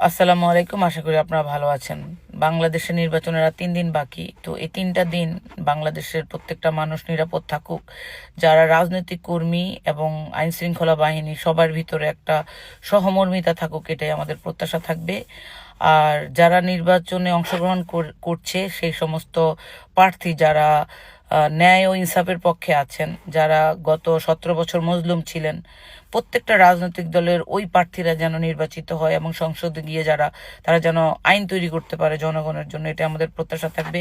আসসালামু আলাইকুম, আশা করি আপনারা ভালো আছেন। বাংলাদেশের নির্বাচনের আর তিন দিন বাকি, তো এই তিনটা দিন বাংলাদেশের প্রত্যেকটা মানুষ নিরাপদ থাকুক, যারা রাজনৈতিক কর্মী এবং আইন শৃঙ্খলা বাহিনী, সবার ভিতরে একটা সহমর্মিতা থাকুক, এটাই আমাদের প্রত্যাশা থাকবে। আর যারা নির্বাচনে অংশগ্রহণ কর- করছে, সেই সমস্ত প্রার্থী যারা ন্যায় ও ইনসাফের পক্ষে আছেন, যারা গত সতেরো বছর মজলুম ছিলেন। প্রত্যেকটা রাজনৈতিক দলের ওই প্রার্থীরা যেন নির্বাচিত হয় এবং সংসদে গিয়ে যারা, তারা যেন আইন তৈরি করতে পারে জনগণের জন্য, এটা আমাদের প্রত্যাশা থাকবে।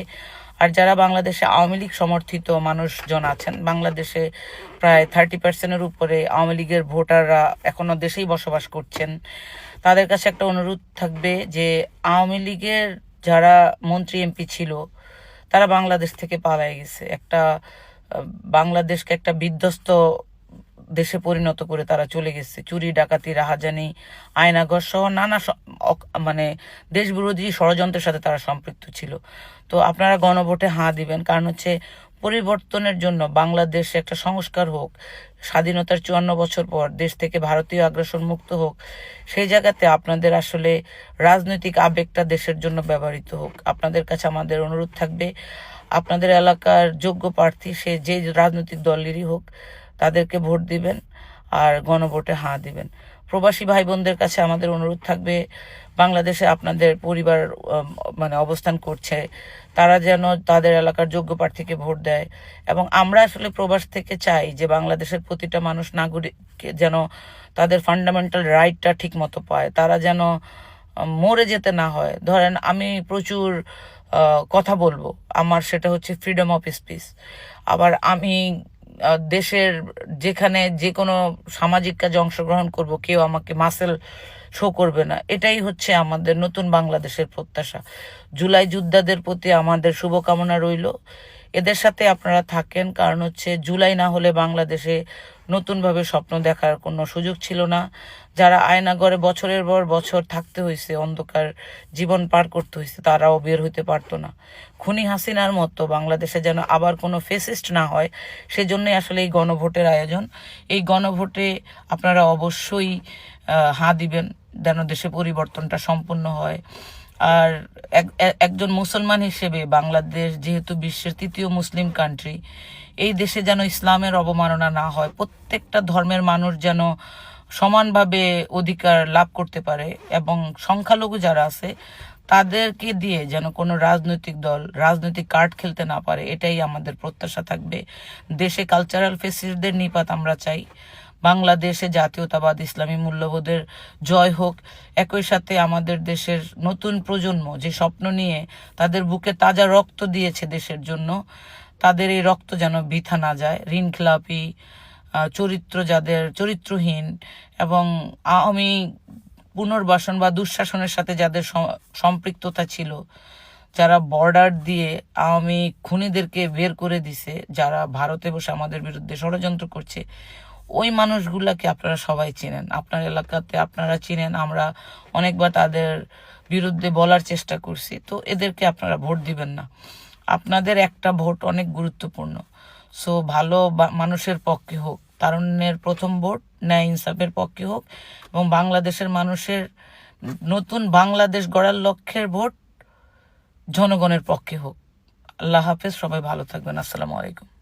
আর যারা বাংলাদেশে আওয়ামী লীগ সমর্থিত মানুষজন আছেন, বাংলাদেশে প্রায় থার্টি পার্সেন্টের উপরে আওয়ামী লীগের ভোটাররা এখনও দেশেই বসবাস করছেন, তাদের কাছে একটা অনুরোধ থাকবে যে আওয়ামী লীগের যারা মন্ত্রী এমপি ছিল তারা বাংলাদেশ থেকে পালায় গেছে। একটা বাংলাদেশকে একটা বিধ্বস্ত দেশে পরিণত করে তারা চলে গেছে। চুরি, ডাকাতি, রাহাজানি আয়নাঘর সহ নানা মানে দেশ বিরোধী ষড়যন্ত্রের সাথে তারা সম্পৃক্ত ছিল। তো আপনারা গণভোটে হাঁ দিবেন। কারণ হচ্ছে পরিবর্তনের জন্য বাংলাদেশে একটা সংস্কার হোক, স্বাধীনতার চুয়ান্ন বছর পর দেশ থেকে ভারতীয় আগ্রাসন মুক্ত হোক, সেই জায়গাতে আপনাদের আসলে রাজনৈতিক আবেগটা দেশের জন্য ব্যবহৃত হোক। আপনাদের কাছে আমাদের অনুরোধ থাকবে, আপনাদের এলাকার যোগ্য প্রার্থী, সে যে রাজনৈতিক দলেরই হোক, তাদেরকে ভোট দিবেন। আর গণভোটে হাঁ দিবেন। প্রবাসী ভাই বোনদের কাছে আমাদের অনুরোধ থাকবে, বাংলাদেশে আপনাদের পরিবার মানে অবস্থান করছে, তারা যেন তাদের এলাকার যোগ্য প্রার্থীকে ভোট দেয়। এবং আমরা আসলে প্রবাস থেকে চাই যে বাংলাদেশের প্রতিটা মানুষ নাগরিক যেন তাদের ফান্ডামেন্টাল রাইটটা ঠিক মতো পায়, তারা যেন মরে যেতে না হয়। ধরেন আমি প্রচুর কথা বলব, আমার সেটা হচ্ছে ফ্রিডম অফ স্পিচ আবার আমি দেশের যেখানে যে কোনো সামাজিক কাজে অংশগ্রহণ করব, কেউ আমাকে মাসেল শো করবে না। এটাই হচ্ছে আমাদের নতুন বাংলাদেশের প্রত্যাশা। জুলাই যোদ্ধাদের প্রতি আমাদের শুভকামনা রইল। এদের সাথে আপনারা থাকেন, কারণ হচ্ছে জুলাই না হলে বাংলাদেশে নতুনভাবে স্বপ্ন দেখার কোনো সুযোগ ছিল না। যারা আয়নাগরে বছরের পর বছর থাকতে হয়েছে অন্ধকার জীবন পার করতে হয়েছে তারাও বের হইতে পারতো না। খুনি হাসিনার মতো বাংলাদেশে যেন আবার কোনো ফেসিস্ট না হয়, সেজন্যই আসলে এই গণভোটের আয়োজন। এই গণভোটে আপনারা অবশ্যই হাঁ দিবেন যেন দেশে পরিবর্তনটা সম্পূর্ণ হয়। আর এক- একজন মুসলমান হিসেবে বাংলাদেশ যেহেতু বিশ্বের তৃতীয় মুসলিম কান্ট্রি এই দেশে যেন ইসলামের অবমাননা না হয়, প্রত্যেকটা ধর্মের মানুষ যেন সমানভাবে অধিকার লাভ করতে পারে এবং সংখ্যালঘু যারা আছে, তাদেরকে দিয়ে যেন কোনো রাজনৈতিক দল, রাজনৈতিক কার্ড খেলতে না পারে, এটাই আমাদের প্রত্যাশা থাকবে। দেশে কালচারাল ফেসিলিটিদের নিপাত আমরা চাই। বাংলাদেশে জাতীয়তাবাদ, ইসলামী মূল্যবোধের জয় হোক, একই সাথে আমাদের দেশের নতুন প্রজন্ম যে স্বপ্ন নিয়ে তাদের বুকে তাজা রক্ত দিয়েছে দেশের জন্য, তাদের এই রক্ত যেন বৃথা না যায়। ঋণ খেলাপি চরিত্র যাদের, চরিত্রহীন এবং আওয়ামী পুনর্বাসন বা দুঃশাসনের সাথে যাদের সম্পৃক্ততা ছিল, যারা বর্ডার দিয়ে আওয়ামী খুনিদেরকে বের করে দিছে, যারা ভারতে বসে আমাদের বিরুদ্ধে ষড়যন্ত্র করছে ওই মানুষগুলাকে আপনারা সবাই চেনেন। আপনার এলাকাতে আপনারা চিনেন, আমরা অনেকবার তাদের বিরুদ্ধে বলার চেষ্টা করছি। তো এদেরকে আপনারা ভোট দিবেন না। আপনাদের একটা ভোট অনেক গুরুত্বপূর্ণ। সো ভালো মানুষের পক্ষে হোক, তারুণ্যের প্রথম ভোট, ন্যায় ইনসাফের পক্ষে হোক এবং বাংলাদেশের মানুষের নতুন বাংলাদেশ গড়ার লক্ষ্যের ভোট জনগণের পক্ষে হোক। আল্লাহ হাফেজ, সবাই ভালো থাকবেন। আসসালামু আলাইকুম।